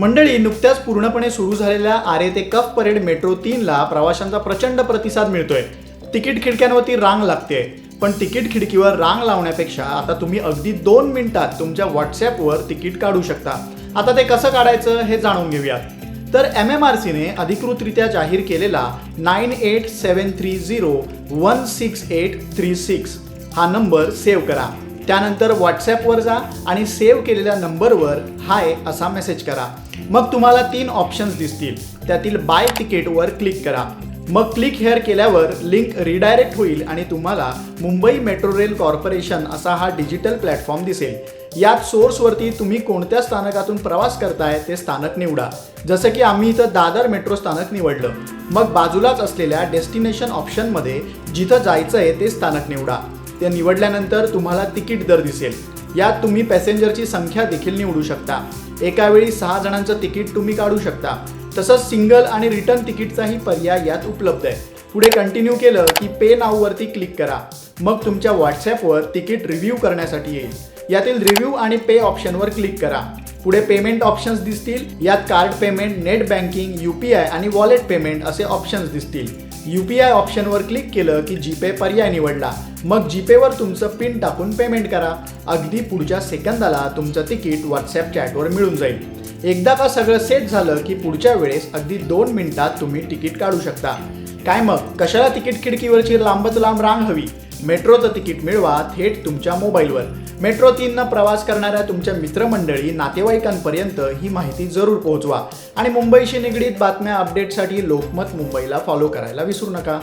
मंडळी नुकत्याच पूर्णपणे सुरू झालेल्या आरे ते कफ परेड मेट्रो तीनला प्रवाशांचा प्रचंड प्रतिसाद मिळतोय. तिकीट खिडक्यांवरती रांग लागते पण तिकीट खिडकीवर रांग लावण्यापेक्षा आता तुम्ही अगदी दोन मिनिटात तुमच्या व्हॉट्सॲपवर तिकीट काढू शकता. आता ते कसं काढायचं हे जाणून घेऊयात. तर एम एम आर सीने अधिकृतरित्या जाहीर केलेला nine eight seven three zero one six eight three six हा नंबर सेव्ह करा. त्यानंतर व्हॉट्सॲपवर जा आणि सेव्ह केलेल्या नंबरवर हाय असा मेसेज करा. मग तुम्हाला तीन ऑप्शन्स दिसतील. त्यातील बाय तिकीटवर क्लिक करा. मग क्लिक हेअर केल्यावर लिंक रिडायरेक्ट होईल आणि तुम्हाला मुंबई मेट्रो रेल कॉर्पोरेशन असा हा डिजिटल प्लॅटफॉर्म दिसेल. यात सोर्सवरती तुम्ही कोणत्या स्थानकातून प्रवास करताय ते स्थानक निवडा. जसं की आम्ही इथं दादर मेट्रो स्थानक निवडलं. मग बाजूलाच असलेल्या डेस्टिनेशन ऑप्शनमध्ये जिथं जायचं आहे ते स्थानक निवडा. ते निवडल्यानंतर तुम्हाला तिकीट दर दिसेल. यात तुम्ही पॅसेंजरची संख्या देखील निवडू शकता. एकावेळी सहा जणांचं तिकीट तुम्ही काढू शकता. तसंच सिंगल आणि रिटर्न तिकीटचाही पर्याय यात उपलब्ध आहे. पुढे कंटिन्यू केलं की पे नाववरती क्लिक करा. मग तुमच्या व्हॉट्सॲपवर तिकीट रिव्ह्यू करण्यासाठी येईल. यातील रिव्ह्यू आणि पे ऑप्शनवर क्लिक करा. पुढे पेमेंट ऑप्शन्स दिसतील. यात card payment net banking U P I आणि वॉलेट पेमेंट असे ऑप्शन्स दिसतील. यू पी आय ऑप्शनवर क्लिक केलं की जीपे पर्याय निवडला. मग जीपेवर तुमचं पिन टाकून पेमेंट करा. अगदी पुढच्या सेकंदाला तुमचं तिकीट व्हॉट्सॲप चॅटवर मिळून जाईल. एकदा का सगळं सेट झालं की पुढच्या वेळेस अगदी दोन मिनिटात तुम्ही तिकीट काढू शकता. काय मग? कशाला तिकीट खिडकीवरची लांबच लांब रांग हवी? मेट्रोचं तिकीट मिळवा थेट तुमच्या मोबाईलवर. मेट्रो तीननं प्रवास करणाऱ्या तुमच्या मित्रमंडळी नातेवाईकांपर्यंत ही माहिती जरूर पोहोचवा. आणि मुंबईशी निगडीत बातम्या अपडेटसाठी लोकमत मुंबईला फॉलो करायला विसरू नका.